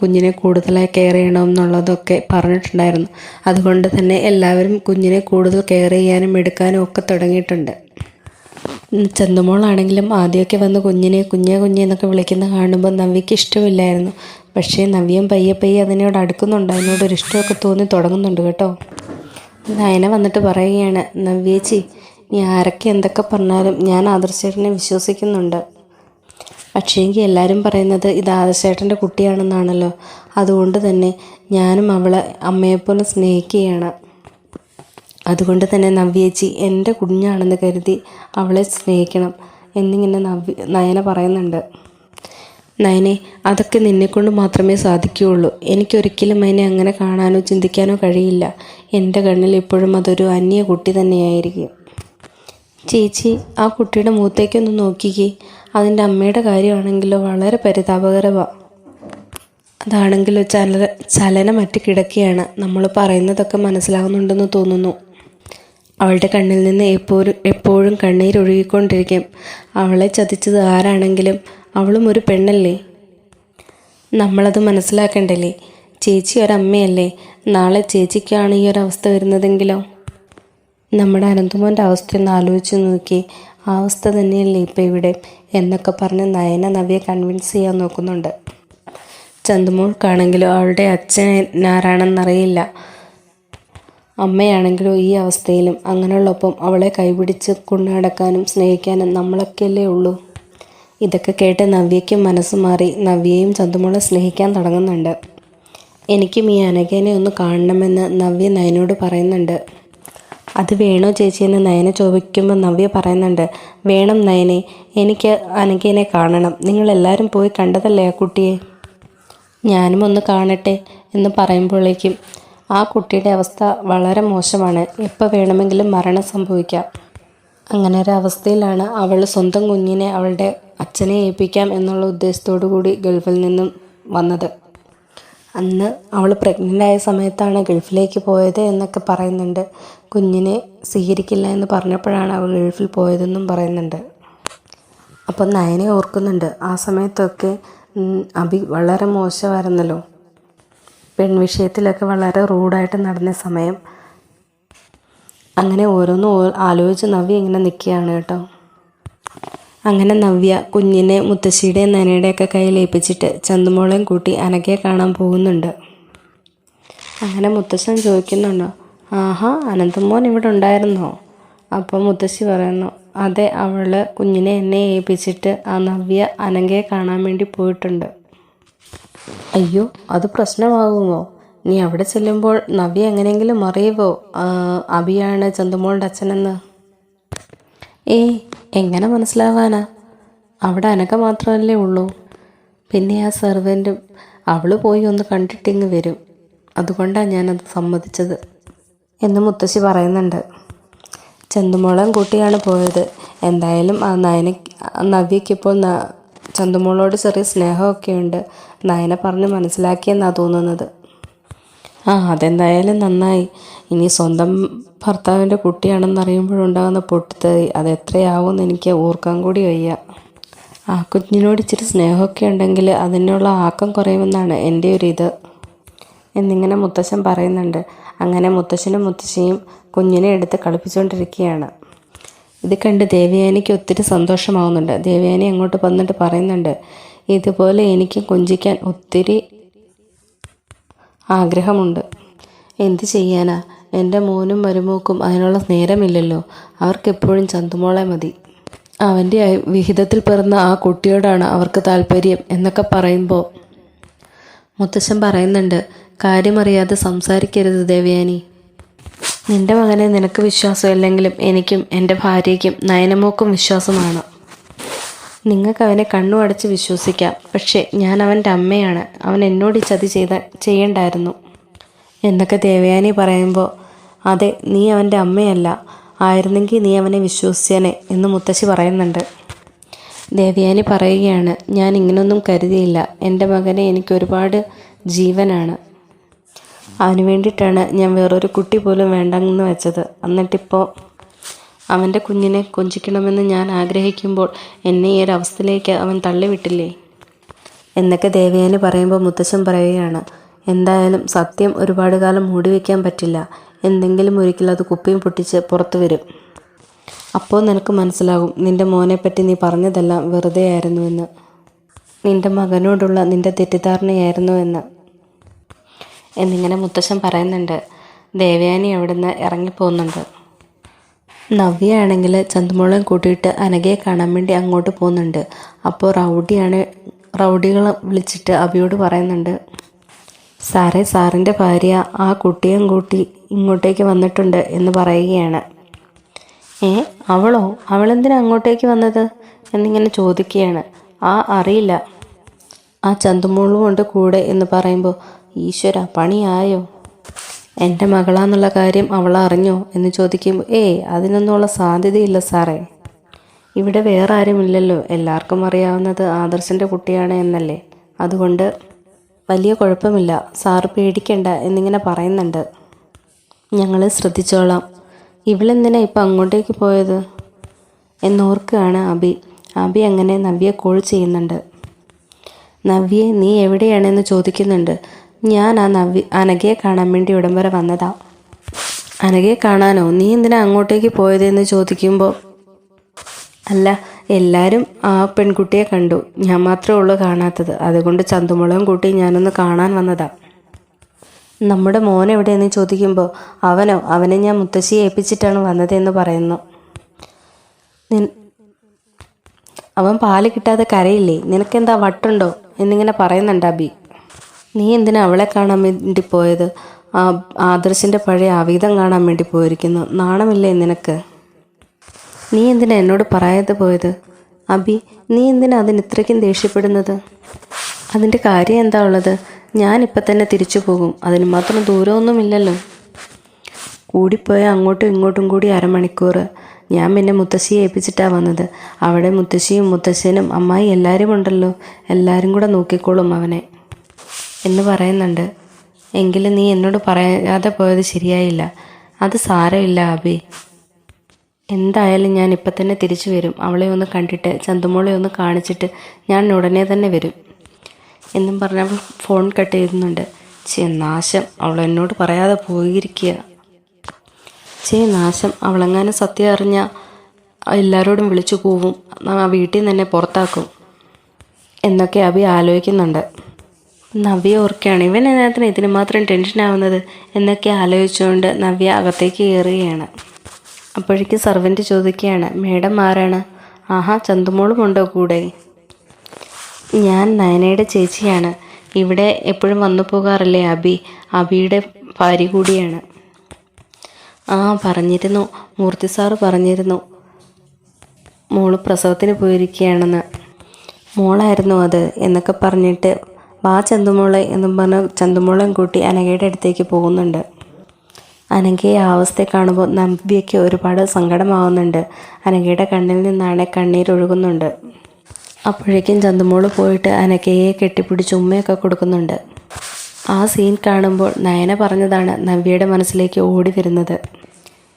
കുഞ്ഞിനെ കൂടുതലായി കെയർ ചെയ്യണം എന്നുള്ളതൊക്കെ പറഞ്ഞിട്ടുണ്ടായിരുന്നു. അതുകൊണ്ട് തന്നെ എല്ലാവരും കുഞ്ഞിനെ കൂടുതൽ കെയർ ചെയ്യാനും എടുക്കാനും ഒക്കെ തുടങ്ങിയിട്ടുണ്ട്. ചന്തുമോളാണെങ്കിലും ആദ്യമൊക്കെ വന്ന് കുഞ്ഞിനെ കുഞ്ഞെ കുഞ്ഞെ എന്നൊക്കെ വിളിക്കുന്ന കാണുമ്പോൾ നവ്യക്ക് ഇഷ്ടമില്ലായിരുന്നു. പക്ഷേ നവ്യം പയ്യെ പയ്യെ അതിനോട് അടുക്കുന്നുണ്ട്. അതിനോടൊരു ഇഷ്ടമൊക്കെ തോന്നി തുടങ്ങുന്നുണ്ട് കേട്ടോ. നയന വന്നിട്ട് പറയുകയാണ് നവ്യേച്ചി നീ ആരൊക്കെ എന്തൊക്കെ പറഞ്ഞാലും ഞാൻ ആദർശേട്ടനെ വിശ്വസിക്കുന്നുണ്ട്. പക്ഷേങ്കിൽ എല്ലാവരും പറയുന്നത് ഇത് ആദർശേട്ടന്റെ കുട്ടിയാണെന്നാണല്ലോ. അതുകൊണ്ട് തന്നെ ഞാനും അവളെ അമ്മയെപ്പോലെ സ്നേഹിക്കുകയാണ്. അതുകൊണ്ട് തന്നെ നവ്യേച്ചി എന്റെ കുഞ്ഞാണെന്ന് കരുതി അവളെ സ്നേഹിക്കണം എന്നിങ്ങനെ നവ്യ നയന പറയുന്നുണ്ട്. നയനെ അതൊക്കെ നിന്നെക്കൊണ്ട് മാത്രമേ സാധിക്കുകയുള്ളൂ. എനിക്കൊരിക്കലും അതിനെ അങ്ങനെ കാണാനോ ചിന്തിക്കാനോ കഴിയില്ല. എന്റെ കണ്ണിൽ ഇപ്പോഴും അതൊരു അന്യ കുട്ടി തന്നെയായിരിക്കും. ചേച്ചി ആ കുട്ടിയുടെ മൂത്തേക്കൊന്ന് നോക്കിക്കേ. അതിന്റെ അമ്മയുടെ കാര്യമാണെങ്കിലോ വളരെ പരിതാപകരമാണ് അതാണെങ്കിലോ ചല ചലനമറ്റ് കിടക്കുകയാണ്. നമ്മൾ പറയുന്നതൊക്കെ മനസ്സിലാകുന്നുണ്ടെന്ന് തോന്നുന്നു. അവളുടെ കണ്ണിൽ നിന്ന് എപ്പോഴും എപ്പോഴും കണ്ണീരൊഴുകിക്കൊണ്ടിരിക്കും അവളെ ചതിച്ചത് ആരാണെങ്കിലും അവളും ഒരു പെണ്ണല്ലേ? നമ്മളത് മനസ്സിലാക്കണ്ടല്ലേ? ചേച്ചി ഒരമ്മയല്ലേ? നാളെ ചേച്ചിക്കാണ് ഈ ഒരവസ്ഥ വരുന്നതെങ്കിലോ? നമ്മുടെ അനന്തമോന്റെ അവസ്ഥ ഒന്ന് ആലോചിച്ച് നോക്കി. ആ അവസ്ഥ തന്നെയല്ലേ ഇപ്പോൾ ഇവിടെ? എന്നൊക്കെ പറഞ്ഞ് നയന നവ്യെ കൺവിൻസ് ചെയ്യാൻ നോക്കുന്നുണ്ട്. ചന്തുമോൾക്കാണെങ്കിലോ അവളുടെ അച്ഛൻ ആരാണെന്നറിയില്ല. അമ്മയാണെങ്കിലും ഈ അവസ്ഥയിലും. അങ്ങനെയുള്ളപ്പം അവളെ കൈപിടിച്ച് കൊണ്ടുനടക്കാനും സ്നേഹിക്കാനും നമ്മളൊക്കെയല്ലേ ഉള്ളൂ. ഇതൊക്കെ കേട്ട് നവ്യയ്ക്കും മനസ്സ് മാറി നവ്യയും ചന്തുമോളെ സ്നേഹിക്കാൻ തുടങ്ങുന്നുണ്ട്. എനിക്കും ഈ അനഘേനെ ഒന്ന് കാണണമെന്ന് നവ്യ നയനോട് പറയുന്നുണ്ട്. അത് വേണോ ചേച്ചിയെന്ന് നയന ചോദിക്കുമ്പോൾ നവ്യ പറയുന്നുണ്ട് വേണം നയനെ എനിക്ക് അനഘേനെ കാണണം. നിങ്ങളെല്ലാവരും പോയി കണ്ടതല്ലേ ആ കുട്ടിയെ? ഞാനും ഒന്ന് കാണട്ടെ എന്ന് പറയുമ്പോഴേക്കും ആ കുട്ടിയുടെ അവസ്ഥ വളരെ മോശമാണ്. എപ്പോൾ വേണമെങ്കിലും മരണം സംഭവിക്കാം. അങ്ങനെ ഒരു അവസ്ഥയിലാണ് അവൾ സ്വന്തം കുഞ്ഞിനെ അവളുടെ അച്ഛനെ ഏൽപ്പിക്കാം എന്നുള്ള ഉദ്ദേശത്തോടു കൂടി ഗൾഫിൽ നിന്നും വന്നത്. അന്ന് അവൾ പ്രഗ്നന്റ് ആയ സമയത്താണ് ഗൾഫിലേക്ക് പോയത് എന്നൊക്കെ പറയുന്നുണ്ട്. കുഞ്ഞിനെ സ്വീകരിക്കില്ല എന്ന് പറഞ്ഞപ്പോഴാണ് അവൾ ഗൾഫിൽ പോയതെന്നും പറയുന്നുണ്ട്. അപ്പം നയനെ ഓർക്കുന്നുണ്ട്. ആ സമയത്തൊക്കെ അഭി വളരെ മോശമായിരുന്നല്ലോ. പെൺവിഷയത്തിലൊക്കെ വളരെ റൂഡായിട്ട് നടന്ന സമയം. അങ്ങനെ ഓരോന്നും ആലോചിച്ച് നവി ഇങ്ങനെ നിൽക്കുകയാണ് കേട്ടോ. അങ്ങനെ നവ്യ കുഞ്ഞിനെ മുത്തശ്ശിയുടെയും നനയുടെയൊക്കെ കയ്യിൽ ഏൽപ്പിച്ചിട്ട് ചന്തുമോളെയും കൂട്ടി അനക്കെ കാണാൻ പോകുന്നുണ്ട്. അങ്ങനെ മുത്തശ്ശൻ ചോദിക്കുന്നുണ്ടോ ആഹാ അനന്തമോൻ ഇവിടെ ഉണ്ടായിരുന്നോ? അപ്പോൾ മുത്തശ്ശി പറയുന്നു അതെ അവൾ കുഞ്ഞിനെ എന്നെ ഏൽപ്പിച്ചിട്ട് ആ നവ്യ അനങ്കയെ കാണാൻ വേണ്ടി പോയിട്ടുണ്ട്. അയ്യോ അത് പ്രശ്നമാകുമോ? നീ അവിടെ ചെല്ലുമ്പോൾ നവ്യ എങ്ങനെയെങ്കിലും അറിയുമോ അബിയാണ് ചന്തുമോളുടെ അച്ഛനെന്ന്? ഏയ് എങ്ങനെ മനസ്സിലാവാനാ? അവിടെ അനക്ക മാത്രമല്ലേ ഉള്ളൂ. പിന്നെ ആ സെർവന്റും അവൾ പോയി ഒന്ന് കണ്ടിട്ടിങ്ങ് വരും. അതുകൊണ്ടാണ് ഞാനത് സമ്മതിച്ചത്. എന്ന് മുത്തശ്ശി പറയുന്നുണ്ട്. ചന്തുമോളം കൂട്ടിയാണ് പോയത്. എന്തായാലും ആ നയന നവ്യക്കിപ്പോൾ ചന്തുമോളോട് ചെറിയ സ്നേഹമൊക്കെ ഉണ്ട് നയന പറഞ്ഞ് മനസ്സിലാക്കിയെന്നാണ് തോന്നുന്നത്. ആ അതെന്തായാലും നന്നായി. ഇനി സ്വന്തം ഭർത്താവിന്റെ കുട്ടിയാണെന്ന് അറിയുമ്പോഴുണ്ടാകുന്ന പൊട്ടിത്തെറി അത് എത്രയാവുമെന്ന് എനിക്ക് ഓർക്കാൻ കൂടി വയ്യ. ആ കുഞ്ഞിനോട് ഇച്ചിരി സ്നേഹമൊക്കെ ഉണ്ടെങ്കിൽ അതിനുള്ള ആക്കം കുറയുമെന്നാണ് എന്റെ ഒരു ഇത്. എന്നിങ്ങനെ മുത്തശ്ശൻ പറയുന്നുണ്ട്. അങ്ങനെ മുത്തശ്ശനും മുത്തശ്ശിയും കുഞ്ഞിനെ എടുത്ത് കളിപ്പിച്ചുകൊണ്ടിരിക്കുകയാണ്. ഇത് കണ്ട് ദേവയാനിക്ക് ഒത്തിരി സന്തോഷമാവുന്നുണ്ട്. ദേവയാനി അങ്ങോട്ട് വന്നിട്ട് പറയുന്നുണ്ട് ഇതുപോലെ എനിക്ക് കൊഞ്ചിക്കാൻ ഒത്തിരി ആഗ്രഹമുണ്ട്. എന്ത് ചെയ്യാനാ? എന്റെ മോനും മരുമോക്കും അതിനുള്ള നേരമില്ലല്ലോ. അവർക്കെപ്പോഴും ചന്തുമോളെ മതി. അവന്റെ വിഹിതത്തിൽ പിറന്ന ആ കുട്ടിയോടാണ് അവർക്ക് താല്പര്യം എന്നൊക്കെ പറയുമ്പോൾ മുത്തശ്ശൻ പറയുന്നുണ്ട് കാര്യമറിയാതെ സംസാരിക്കരുത് ദേവയാനി. നിന്റെ മകനെ നിനക്ക് വിശ്വാസമില്ലെങ്കിലും എനിക്കും എന്റെ ഭാര്യയ്ക്കും നയനമോക്കും വിശ്വാസമാണ്. നിങ്ങൾക്ക് അവനെ കണ്ണു അടച്ച് വിശ്വസിക്കാം. പക്ഷേ ഞാൻ അവന്റെ അമ്മയാണ്. അവൻ എന്നോട് ഈ ചതി ചെയ്ത ചെയ്യണ്ടായിരുന്നു. എന്നൊക്കെ ദേവയാനി പറയുമ്പോൾ അതെ നീ അവന്റെ അമ്മയല്ല. ആയിരുന്നെങ്കിൽ നീ അവനെ വിശ്വസിച്ചേനെ എന്ന് മുത്തശ്ശി പറയുന്നുണ്ട്. ദേവയാനി പറയുകയാണ് ഞാൻ ഇങ്ങനൊന്നും കരുതിയില്ല. എന്റെ മകനെ എനിക്ക് ഒരുപാട് ജീവനാണ്. അവന് വേണ്ടിയിട്ടാണ് ഞാൻ വേറൊരു കുട്ടി പോലും വേണ്ടെന്ന് വെച്ചത്. എന്നിട്ടിപ്പോൾ അവന്റെ കുഞ്ഞിനെ കൊഞ്ചിക്കണമെന്ന് ഞാൻ ആഗ്രഹിക്കുമ്പോൾ എന്നെ ഈ അവസ്ഥയിലേക്ക് അവൻ തള്ളിവിട്ടില്ലേ? എന്നൊക്കെ ദേവയാനി പറയുമ്പോൾ മുത്തശ്ശൻ പറയുകയാണ് എന്തായാലും സത്യം ഒരുപാട് കാലം മൂടി വയ്ക്കാൻ പറ്റില്ല. എന്തെങ്കിലും ഒരിക്കൽ അത് കുപ്പിയും പൊട്ടിച്ച് പുറത്തു വരും. അപ്പോൾ നിനക്ക് മനസ്സിലാകും നിന്റെ മോനെപ്പറ്റി നീ പറഞ്ഞതെല്ലാം വെറുതെ ആയിരുന്നുവെന്ന്. നിന്റെ മകനോടുള്ള നിന്റെ തെറ്റിദ്ധാരണയായിരുന്നു എന്ന്. എന്നിങ്ങനെ മുത്തശ്ശൻ പറയുന്നുണ്ട് ദേവയാനി അവിടുന്ന് ഇറങ്ങിപ്പോകുന്നുണ്ട്. നവ്യയാണെങ്കിൽ ചന്തുമോളെയും കൂട്ടിയിട്ട് അനഘയെ കാണാൻ വേണ്ടി അങ്ങോട്ട് പോകുന്നുണ്ട്. അപ്പോൾ റൗഡിയാണ് റൗഡികളെ വിളിച്ചിട്ട് അബിയോട് പറയുന്നുണ്ട് സാറേ സാറിന്റെ ഭാര്യ ആ കുട്ടിയും കൂട്ടി ഇങ്ങോട്ടേക്ക് വന്നിട്ടുണ്ട് എന്ന് പറയുകയാണ്. ഏ അവളോ? അവളെന്തിനാ അങ്ങോട്ടേക്ക് വന്നത്? എന്നിങ്ങനെ ചോദിക്കുകയാണ്. ആ അറിയില്ല. ആ ചന്തുമോളും ഉണ്ട് കൂടെ എന്ന് പറയുമ്പോൾ ഈശ്വര പണിയായോ? എന്റെ മകളാന്നുള്ള കാര്യം അവൾ അറിഞ്ഞോ? എന്ന് ചോദിക്കുമ്പോൾ ഏയ് അതിനൊന്നുമുള്ള സാധ്യതയില്ല സാറേ. ഇവിടെ വേറെ ആരുമില്ലല്ലോ. എല്ലാവർക്കും അറിയാവുന്നത് ആദർശന്റെ കുട്ടിയാണ് എന്നല്ലേ. അതുകൊണ്ട് വലിയ കുഴപ്പമില്ല. സാറ് പേടിക്കണ്ട എന്നിങ്ങനെ പറയുന്നുണ്ട്. ഞങ്ങൾ ശ്രദ്ധിച്ചോളാം. ഇവളെന്തിനാ ഇപ്പം അങ്ങോട്ടേക്ക് പോയത്? എന്നോർക്കുകയാണ് അബി. അബി അങ്ങനെ നവ്യ കോൾ ചെയ്യുന്നുണ്ട്. നവ്യെ നീ എവിടെയാണെന്ന് ചോദിക്കുന്നുണ്ട്. ഞാൻ ആ നവ്യ അനഘയെ കാണാൻ വേണ്ടി ഇവിടം വരെ വന്നതാ. അനഘയെ കാണാനോ? നീ എന്തിനാ അങ്ങോട്ടേക്ക് പോയതെന്ന് ചോദിക്കുമ്പോൾ അല്ല എല്ലാവരും ആ പെൺകുട്ടിയെ കണ്ടു. ഞാൻ മാത്രമേ ഉള്ളൂ കാണാത്തത്. അതുകൊണ്ട് ചന്തുമുളകും കൂട്ടി ഞാനൊന്ന് കാണാൻ വന്നതാ. നമ്മുടെ മോൻ എവിടെയെന്ന് ചോദിക്കുമ്പോൾ അവനോ അവനെ ഞാൻ മുത്തശ്ശിയെ ഏൽപ്പിച്ചിട്ടാണ് വന്നതെന്ന് പറയുന്നു. അവൻ പാൽ കിട്ടാതെ കരയില്ലേ? നിനക്കെന്താ വട്ടുണ്ടോ? എന്നിങ്ങനെ പറയുന്നുണ്ട് അബി നീ എന്തിനാ അവളെ കാണാൻ വേണ്ടി പോയത്? ആദർശിന്റെ പഴയ ആവീതം കാണാൻ വേണ്ടി പോയിരിക്കുന്നു. നാണമില്ലേ നിനക്ക്? നീ എന്തിനാ എന്നോട് പറയാതെ പോയത്? അബി നീ എന്തിനാ അതിന് ഇത്രയ്ക്കും ദേഷ്യപ്പെടുന്നത്? അതിന്റെ കാര്യം എന്താ ഉള്ളത്? ഞാനിപ്പം തന്നെ തിരിച്ചു പോകും. അതിന് മാത്രം ദൂരമൊന്നുമില്ലല്ലോ കൂടിപ്പോയാൽ അങ്ങോട്ടും ഇങ്ങോട്ടും കൂടി അരമണിക്കൂർ ഞാൻ പിന്നെ മുത്തശ്ശിയെ ഏൽപ്പിച്ചിട്ടാണ് വന്നത്. അവിടെ മുത്തശ്ശിയും മുത്തശ്ശനും അമ്മായി എല്ലാവരും ഉണ്ടല്ലോ. എല്ലാവരും കൂടെ നോക്കിക്കോളും അവനെ. എന്ന് പറയുന്നുണ്ട്. എങ്കിലും നീ എന്നോട് പറയാതെ പോയത് ശരിയായില്ല. അത് സാരമില്ല അബി. എന്തായാലും ഞാൻ ഇപ്പം തന്നെ തിരിച്ചു വരും. അവളെ ഒന്ന് കണ്ടിട്ട് ചന്തുമോളെ ഒന്ന് കാണിച്ചിട്ട് ഞാൻ ഉടനെ തന്നെ വരും. എന്നും പറഞ്ഞ ഫോൺ കട്ട് ചെയ്യുന്നുണ്ട്. ചേ നാശം. അവൾ എന്നോട് പറയാതെ പോയിരിക്കുക. ചേ നാശം. അവളെങ്ങാനും സത്യം അറിഞ്ഞ എല്ലാവരോടും വിളിച്ചു പോവും ആ വീട്ടിൽ നിന്ന് തന്നെ പുറത്താക്കും. എന്നൊക്കെ അഭി ആലോചിക്കുന്നുണ്ട്. നവ്യ ഓർക്കുകയാണ് ഇവൻ എന്നതിന് ഇതിന് മാത്രം ടെൻഷനാവുന്നത് എന്നൊക്കെ ആലോചിച്ചുകൊണ്ട് നവ്യ അകത്തേക്ക് കയറുകയാണ്. അപ്പോഴേക്കും സർവന്റ് ചോദിക്കുകയാണ് മേഡം ആരാണ്? ആഹാ ചന്തുമോളും ഉണ്ടോ കൂടെ? ഞാൻ നയനയുടെ ചേച്ചിയാണ്. ഇവിടെ എപ്പോഴും വന്നു പോകാറില്ലേ അബി? അബിയുടെ ഭാര്യ കൂടിയാണ്. ആ പറഞ്ഞിരുന്നു. മൂർത്തി സാറ് പറഞ്ഞിരുന്നു. മോൾ പ്രസവത്തിന് പോയിരിക്കുകയാണെന്ന്. മോളായിരുന്നു അത് എന്നൊക്കെ പറഞ്ഞിട്ട് വാ ചന്തുമോളെ എന്നും പറഞ്ഞ് ചന്തുമോളെയും കൂട്ടി അനഘയുടെ അടുത്തേക്ക് പോകുന്നുണ്ട്. അനഘയെ ആ അവസ്ഥ കാണുമ്പോൾ നവ്യയ്ക്ക് ഒരുപാട് സങ്കടമാവുന്നുണ്ട്. അനഘയുടെ കണ്ണിൽ നിന്നാണ് കണ്ണീരൊഴുകുന്നുണ്ട് അപ്പോഴേക്കും ചന്തുമോൾ പോയിട്ട് അനഘയെ കെട്ടിപ്പിടിച്ച് ഉമ്മയൊക്കെ കൊടുക്കുന്നുണ്ട്. ആ സീൻ കാണുമ്പോൾ നയന പറഞ്ഞതാണ് നവ്യയുടെ മനസ്സിലേക്ക് ഓടി വരുന്നത്.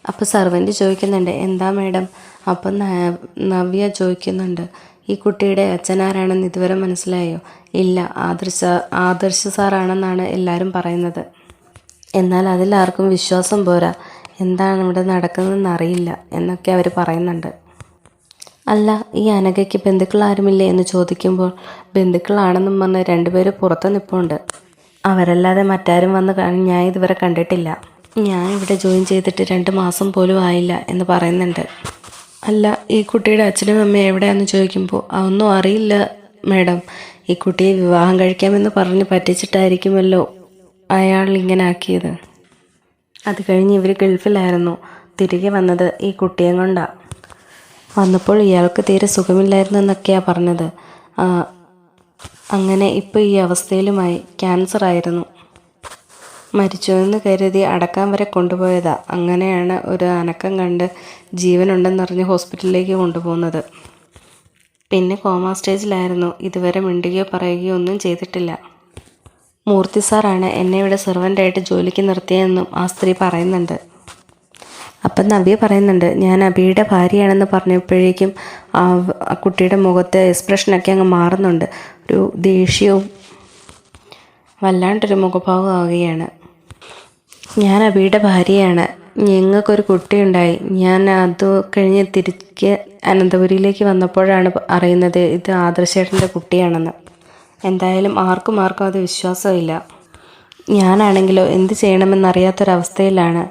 അപ്പോൾ സർവന്റ് ചോദിക്കുന്നുണ്ട് എന്താ മേഡം? അപ്പം നവ്യ ചോദിക്കുന്നുണ്ട് ഈ കുട്ടിയുടെ അച്ഛനാരാണെന്ന് ഇതുവരെ മനസ്സിലായോ? ഇല്ല ആദർശ ആദർശ സാറാണെന്നാണ് എല്ലാവരും പറയുന്നത്. എന്നാൽ അതിലാർക്കും വിശ്വാസം പോരാ. എന്താണ് ഇവിടെ നടക്കുന്നതെന്ന് അറിയില്ല എന്നൊക്കെ അവർ പറയുന്നുണ്ട്. അല്ല ഈ അനഘയ്ക്ക് ബന്ധുക്കൾ ആരുമില്ലേ എന്ന് ചോദിക്കുമ്പോൾ ബന്ധുക്കളാണെന്നും പറഞ്ഞ് രണ്ടുപേർ പുറത്ത് നിൽപ്പുണ്ട് അവരല്ലാതെ മറ്റാരും വന്ന് ഞാൻ ഇതുവരെ കണ്ടിട്ടില്ല. ഞാൻ ഇവിടെ ജോയിൻ ചെയ്തിട്ട് രണ്ട് മാസം പോലും ആയില്ല എന്ന് പറയുന്നുണ്ട്. അല്ല ഈ കുട്ടിയുടെ അച്ഛനും അമ്മയും എവിടെയാണെന്ന് ചോദിക്കുമ്പോൾ അതൊന്നും അറിയില്ല മാഡം. ഈ കുട്ടിയെ വിവാഹം കഴിക്കാമെന്ന് പറഞ്ഞ് പറ്റിച്ചിട്ടായിരിക്കുമല്ലോ അയാൾ ഇങ്ങനെ ആക്കിയത്. അത് കഴിഞ്ഞ് ഇവർ ഗൾഫിലായിരുന്നു. തിരികെ വന്നത് ഈ കുട്ടിയെ കൊണ്ടാണ് വന്നപ്പോൾ ഇയാൾക്ക് തീരെ സുഖമില്ലായിരുന്നു എന്നൊക്കെയാണ് പറഞ്ഞത്. അങ്ങനെ ഇപ്പോൾ ഈ അവസ്ഥയിലുമായി ക്യാൻസർ ആയിരുന്നു. മരിച്ചു എന്ന് കരുതി അടക്കാൻ വരെ കൊണ്ടുപോയതാ. അങ്ങനെയാണ് ഒരു അനക്കം കണ്ട് ജീവനുണ്ടെന്നറിഞ്ഞ് ഹോസ്പിറ്റലിലേക്ക് കൊണ്ടുപോകുന്നത്. പിന്നെ കോമ സ്റ്റേജിലായിരുന്നു. ഇതുവരെ മിണ്ടുകയോ പറയുകയോ ഒന്നും ചെയ്തിട്ടില്ല. മൂർത്തി സാറാണ് എന്നെ ഇവിടെ സെർവന്റായിട്ട് ജോലിക്ക് നിർത്തിയതെന്നും ആ സ്ത്രീ പറയുന്നുണ്ട്. അപ്പം നവ്യ പറയുന്നുണ്ട് ഞാൻ അബിയുടെ ഭാര്യയാണെന്ന് പറഞ്ഞപ്പോഴേക്കും ആ കുട്ടിയുടെ മുഖത്തെ എക്സ്പ്രഷനൊക്കെ അങ്ങ് മാറുന്നുണ്ട്. ഒരു ദേഷ്യവും വല്ലാണ്ടൊരു മുഖഭാവം ആവുകയാണ്. ഞാൻ അബിയുടെ ഭാര്യയാണ്. ഞങ്ങൾക്കൊരു കുട്ടിയുണ്ടായി. ഞാൻ അത് കഴിഞ്ഞ് തിരികെ അനന്തപുരിയിലേക്ക് വന്നപ്പോഴാണ് അറിയുന്നത് ഇത് ആദർശേട്ടന്റെ കുട്ടിയാണെന്ന്. എന്തായാലും ആർക്കും ആർക്കും അത് വിശ്വാസമില്ല. ഞാനാണെങ്കിലോ എന്ത് ചെയ്യണമെന്നറിയാത്തൊരവസ്ഥയിലാണ്.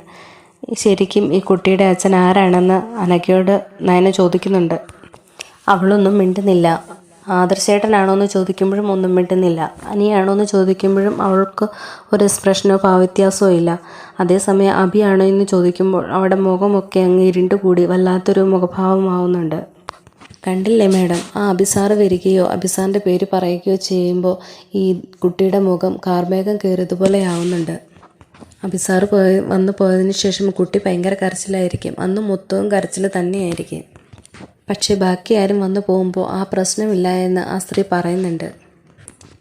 ശരിക്കും ഈ കുട്ടിയുടെ അച്ഛൻ ആരാണെന്ന് അനഘയോട് നയന ചോദിക്കുന്നുണ്ട്. അവളൊന്നും മിണ്ടുന്നില്ല. ആദർശേട്ടനാണോ എന്ന് ചോദിക്കുമ്പോഴും ഒന്നും മിണ്ടുന്നില്ല. അനിയാണോ എന്ന് ചോദിക്കുമ്പോഴും അവൾക്ക് ഒരു എക്സ്പ്രഷനോ ഭാവവ്യത്യാസമോ ഇല്ല. അതേസമയം അഭിയാണോ എന്ന് ചോദിക്കുമ്പോൾ അവിടെ മുഖമൊക്കെ അങ്ങ് ഇരുണ്ടുകൂടി വല്ലാത്തൊരു മുഖഭാവമാവുന്നുണ്ട്. കണ്ടില്ലേ മാഡം? ആ അഭിസാറ് വരികയോ അഭിസാറിന്റെ പേര് പറയുകയോ ചെയ്യുമ്പോൾ ഈ കുട്ടിയുടെ മുഖം കാർമേഘം കയറിയതുപോലെ ആവുന്നുണ്ട്. അഭിസാറ് പോയി വന്നു പോയതിന് ശേഷം കുട്ടി ഭയങ്കര കരച്ചിലായിരിക്കും. അന്ന് മൊത്തവും കരച്ചിൽ തന്നെയായിരിക്കും. പക്ഷേ ബാക്കി ആരും വന്നു പോകുമ്പോൾ ആ പ്രശ്നമില്ല എന്ന് ആ സ്ത്രീ പറയുന്നുണ്ട്.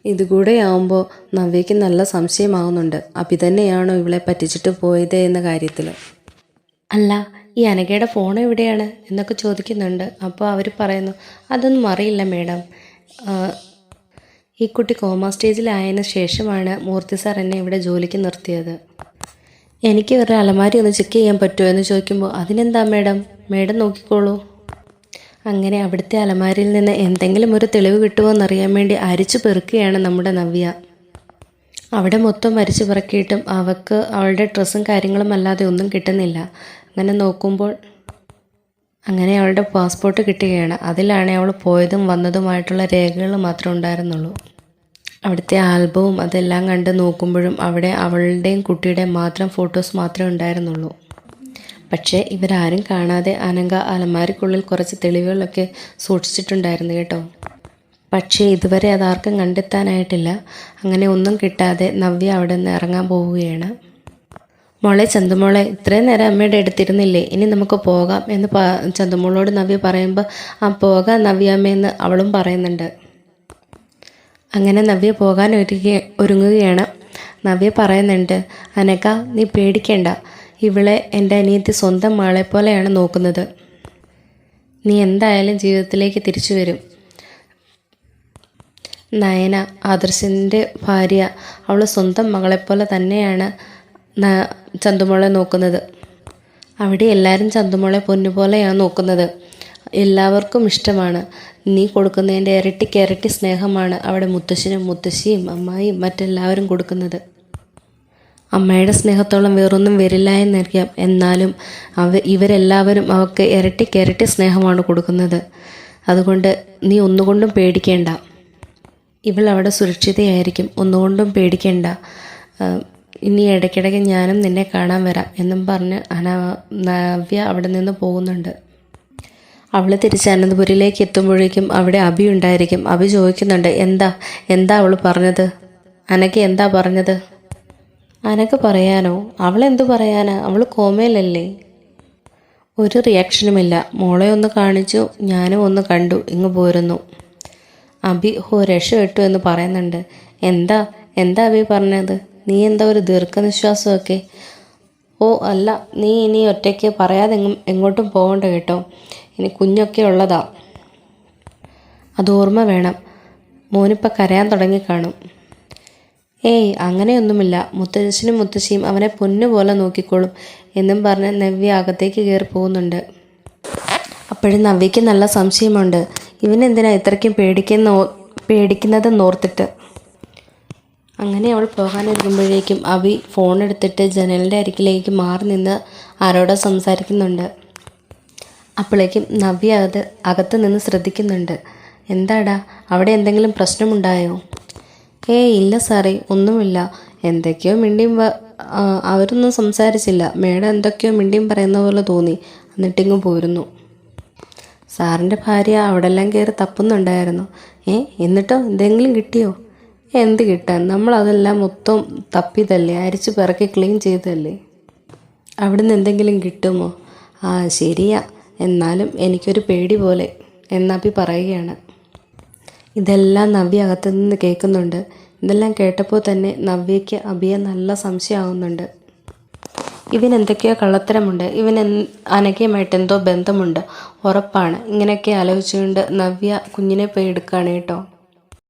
ഇതുകൂടെ ആവുമ്പോൾ നവ്യയ്ക്ക് നല്ല സംശയമാവുന്നുണ്ട്. അഭി തന്നെയാണോ ഇവളെ പറ്റിച്ചിട്ട് പോയത് എന്ന കാര്യത്തിൽ അല്ല ഈ അനഘയുടെ ഫോൺ എവിടെയാണ്? എന്നൊക്കെ ചോദിക്കുന്നുണ്ട്. അപ്പോൾ അവർ പറയുന്നു അതൊന്നും അറിയില്ല മേഡം ഈ കുട്ടി കോമ സ്റ്റേജിലായതിനു ശേഷമാണ് മൂർത്തി സാർ എന്നെ ഇവിടെ ജോലിക്ക് നിർത്തിയത്. എനിക്ക് ഒരു അലമാരി ഒന്ന് ചെക്ക് ചെയ്യാൻ പറ്റുമോ? എന്ന് ചോദിക്കുമ്പോൾ അതിനെന്താ മേഡം മേഡം നോക്കിക്കോളൂ. അങ്ങനെ അവിടുത്തെ അലമാരിയിൽ നിന്ന് എന്തെങ്കിലും ഒരു തെളിവ് കിട്ടുമോ എന്നറിയാൻ വേണ്ടി അരിച്ചു പെറുക്കുകയാണ് നമ്മുടെ നവ്യ. അവിടെ മൊത്തം വരച്ച് പെറുക്കിയിട്ടും അവൾക്ക് അവളുടെ ഡ്രസ്സും കാര്യങ്ങളും അല്ലാതെ ഒന്നും കിട്ടുന്നില്ല. അങ്ങനെ നോക്കുമ്പോൾ അങ്ങനെ അവളുടെ പാസ്പോർട്ട് കിട്ടുകയാണ്. അതിലാണ് അവൾ പോയതും വന്നതുമായിട്ടുള്ള രേഖകൾ മാത്രമേ ഉണ്ടായിരുന്നുള്ളൂ. അവിടുത്തെ ആൽബവും അതെല്ലാം കണ്ട് നോക്കുമ്പോഴും അവിടെ അവളുടെയും കുട്ടിയുടെയും മാത്രം ഫോട്ടോസ് മാത്രമേ ഉണ്ടായിരുന്നുള്ളൂ. പക്ഷേ ഇവരാരും കാണാതെ അനങ്ക അലമാരിക്കുള്ളിൽ കുറച്ച് തെളിവുകളൊക്കെ സൂക്ഷിച്ചിട്ടുണ്ടായിരുന്നു കേട്ടോ. പക്ഷേ ഇതുവരെ അതാർക്കും കണ്ടെത്താനായിട്ടില്ല. അങ്ങനെ ഒന്നും കിട്ടാതെ നവ്യ അവിടെ നിന്ന് ഇറങ്ങാൻ പോവുകയാണ്. മോളെ ചന്തുമോളെ ഇത്രയും നേരം അമ്മയുടെ അടുത്തിരുന്നില്ലേ? ഇനി നമുക്ക് പോകാം എന്ന് പ ചന്തുമോളോട് നവ്യ പറയുമ്പോൾ ആ പോകാം നവ്യാമ്മയെന്ന് അവളും പറയുന്നുണ്ട്. അങ്ങനെ നവ്യ പോകാൻ ഒരുങ്ങി ഒരുങ്ങുകയാണ്. നവ്യ പറയുന്നുണ്ട് അനക്ക നീ പേടിക്കേണ്ട. ഇവളെ എന്റെ അനിയത്തി സ്വന്തം മാളെ പോലെയാണ് നോക്കുന്നത്. നീ എന്തായാലും ജീവിതത്തിലേക്ക് തിരിച്ചു വരും. നയന ആദർശിന്റെ ഭാര്യ അവൾ സ്വന്തം മകളെപ്പോലെ തന്നെയാണ് ചന്തുമോളെ നോക്കുന്നത്. അവിടെ എല്ലാവരും ചന്തുമോളെ പൊന്നുപോലെയാണ് നോക്കുന്നത്. എല്ലാവർക്കും ഇഷ്ടമാണ്. നീ കൊടുക്കുന്നതിന്റെ ഇരട്ടി ഇരട്ടി സ്നേഹമാണ് അവിടെ മുത്തശ്ശനും മുത്തശ്ശിയും അമ്മായിയും മറ്റെല്ലാവരും കൊടുക്കുന്നത്. അമ്മയുടെ സ്നേഹത്തോളം വേറൊന്നും വരില്ല എന്നറിയാം. എന്നാലും അവ ഇവരെല്ലാവരും അവൾക്ക് ഇരട്ടി ഇരട്ടി സ്നേഹമാണ് കൊടുക്കുന്നത്. അതുകൊണ്ട് നീ ഒന്നുകൊണ്ടും പേടിക്കേണ്ട. ഇവൾ അവിടെ സുരക്ഷിതയായിരിക്കും. ഒന്നുകൊണ്ടും പേടിക്കേണ്ട. ഇനി ഇടയ്ക്കിടയ്ക്ക് ഞാനും നിന്നെ കാണാൻ വരാം എന്നും പറഞ്ഞ് അനവ്യ നവ്യ അവിടെ നിന്ന് പോകുന്നുണ്ട്. അവൾ തിരിച്ച് അനന്തപുരിയിലേക്ക് എത്തുമ്പോഴേക്കും അവിടെ അഭി ഉണ്ടായിരിക്കും. അഭി ചോദിക്കുന്നുണ്ട് എന്താ എന്താ അവൾ പറഞ്ഞത്? അനക്ക് എന്താ പറഞ്ഞത്? അനക്ക് പറയാനോ? അവൾ എന്തു പറയാനാ? അവൾ കോമയിലല്ലേ? ഒരു റിയാക്ഷനുമില്ല മോളെ ഒന്ന് കാണിച്ചു ഞാനും ഒന്ന് കണ്ടു ഇങ്ങ് പോരുന്നു. അഭി ഹോ രക്ഷ കിട്ടു എന്ന് പറയുന്നുണ്ട്. എന്താ എന്താ അഭി പറഞ്ഞത്? നീ എന്താ ഒരു ദീർഘനിശ്വാസമൊക്കെ? ഓ അല്ല നീ ഇനി ഒറ്റയ്ക്ക് പറയാതെ എങ്ങും എങ്ങോട്ടും പോകണ്ട കേട്ടോ. ഇനി കുഞ്ഞൊക്കെ ഉള്ളതാ. അത് ഓർമ്മ വേണം. മോനിപ്പോൾ കരയാൻ തുടങ്ങി കാണും. ഏയ് അങ്ങനെയൊന്നുമില്ല. മുത്തശ്ശനും മുത്തശ്ശിയും അവനെ പൊന്നുപോലെ നോക്കിക്കോളും എന്നും പറഞ്ഞ് നവ്യ അകത്തേക്ക് കയറി പോകുന്നുണ്ട്. അപ്പോഴും നവ്യയ്ക്ക് നല്ല സംശയമുണ്ട്. ഇവനെന്തിനാ ഇത്രയ്ക്കും പേടിക്കുന്ന പേടിക്കുന്നതെന്ന് ഓർത്തിട്ട്? അങ്ങനെ അവൾ പോകാനിരിക്കുമ്പോഴേക്കും അവി ഫോണെടുത്തിട്ട് ജനലിന്റെ അരികിലേക്ക് മാറി നിന്ന് ആരോടോ സംസാരിക്കുന്നുണ്ട്. അപ്പോഴേക്കും നവ്യ അത് അകത്ത് നിന്ന് ശ്രദ്ധിക്കുന്നുണ്ട്. എന്താടാ അവിടെ എന്തെങ്കിലും പ്രശ്നമുണ്ടായോ? ഏ ഇല്ല സാറേ ഒന്നുമില്ല. എന്തൊക്കെയോ മിണ്ടിയും അവരൊന്നും സംസാരിച്ചില്ല. മേഡം എന്തൊക്കെയോ മിണ്ടിയും പറയുന്ന പോലെ തോന്നി. എന്നിട്ടിങ്ങ് പോരുന്നു. സാറിന്റെ ഭാര്യ അവിടെല്ലാം കയറി തപ്പുന്നുണ്ടായിരുന്നു. ഏ എന്നിട്ടോ? എന്തെങ്കിലും കിട്ടിയോ? എന്ത് കിട്ടാൻ? നമ്മളതെല്ലാം മൊത്തം തപ്പിതല്ലേ അരിച്ച് പിറക്കി ക്ലീൻ ചെയ്തതല്ലേ? അവിടുന്ന് എന്തെങ്കിലും കിട്ടുമോ? ആ ശരിയാ. എന്നാലും എനിക്കൊരു പേടി പോലെ എന്നാപ്പി പറയുകയാണ്. ഇതെല്ലാം നവ്യ അകത്തു നിന്ന് കേൾക്കുന്നുണ്ട്. ഇതെല്ലാം കേട്ടപ്പോൾ തന്നെ നവ്യയ്ക്ക് അബിയ നല്ല സംശയമാവുന്നുണ്ട്. ഇവൻ എന്തൊക്കെയോ കള്ളത്തരമുണ്ട്. ഇവൻ അനഘയുമായിട്ട് എന്തോ ബന്ധമുണ്ട്. ഉറപ്പാണ്. ഇങ്ങനെയൊക്കെ ആലോചിച്ചുകൊണ്ട് നവ്യ കുഞ്ഞിനെ പോയി എടുക്കുകയാണ് കേട്ടോ.